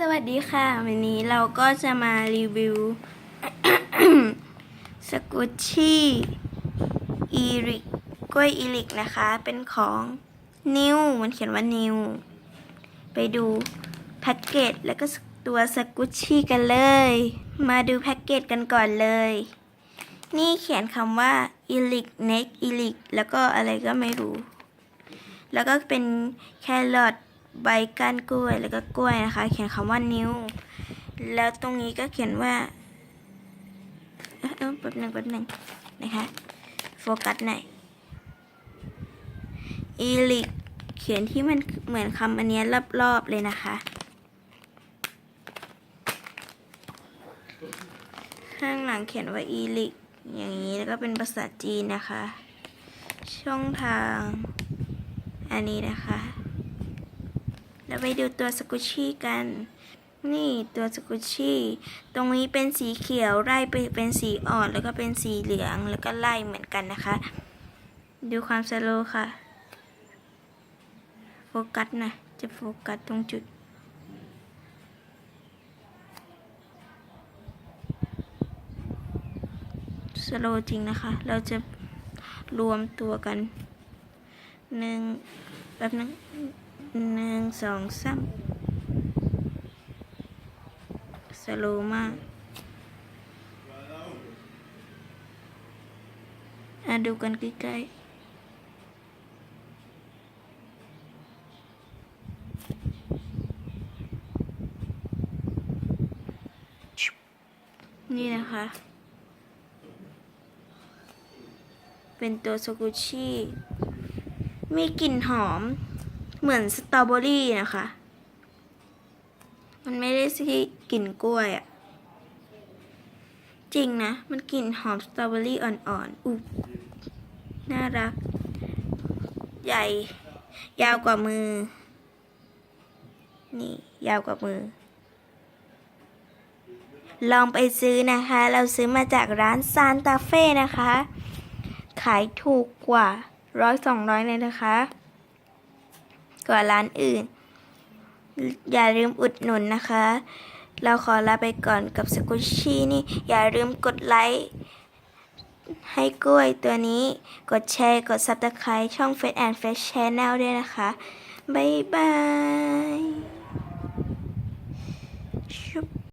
สวัสดีค่ะ วันนี้เราก็จะมารีวิวสกุชชี่อีริกกล้วยอีริกนะคะ เป็นของนิวมันเขียนว่านิวไปดูแพ็กเกจแล้วก็ตัวสกุชชี่กันเลย มาดูแพ็กเกจกันก่อนเลย นี่เขียนคำว่าอีลิกเน็กอีลิกแล้วก็อะไรก็ไม่รู้ แล้วก็เป็นแครอท ใบก้านกล้วยแล้วก็กล้วยนะคะ เขียนคำว่านิ้ว แล้วตรงนี้ก็เขียนว่าเอ้าเอ้าแป๊บหนึ่งแป๊บหนึ่งนะคะโฟกัสหน่อยอีลิกเขียนที่มันเหมือนคำอันเนี้ยรอบๆเลยนะคะ ข้างหลังเขียนว่าอีลิกอย่างนี้แล้วก็เป็นภาษาจีนนะคะ ช่องทาง อันนี้นะคะ แล้วไปดูตัวสกุชี่กัน นี่ตัวสกุชชี่ ตรงนี้เป็นสีเขียวไล่ไปเป็นสีอ่อนแล้วก็เป็นสีเหลืองแล้วก็ไล่เหมือนกันนะคะ ดูความสโลว์ค่ะ โฟกัสนะจะโฟกัสตรงจุดสโลว์จริงนะคะ เราจะรวมตัวกันหนึ่งแบบนึง หนึ่งสองสามสโลมากอะดูกันใกล้ๆนี่นะคะ เป็นตัวสกุชี่ มีกลิ่นหอม เหมือนสตรอเบอรี่นะคะ มันไม่ได้ที่กลิ่นกล้วยอะจริงนะ มันกลิ่นหอมสตรอเบอรี่อ่อนๆอุ๊ยน่ารัก ใหญ่ ยาวกว่ามือ นี่ ยาวกว่ามือ ลองไปซื้อนะคะ เราซื้อมาจากร้านซานตาเฟ่นะคะ ขายถูกกว่าร้อยสองร้อยเลยนะคะ กว่าร้านอื่น อย่าลืมอุดหนุนนะคะ เราขอลาไปก่อนกับสกุชชี่นี่ อย่าลืมกดไลค์ให้กล้วยตัวนี้ กดแชร์ กด Subscribe ช่อง f a c e and Face Channel ด้วยนะคะ บ๊ายบาย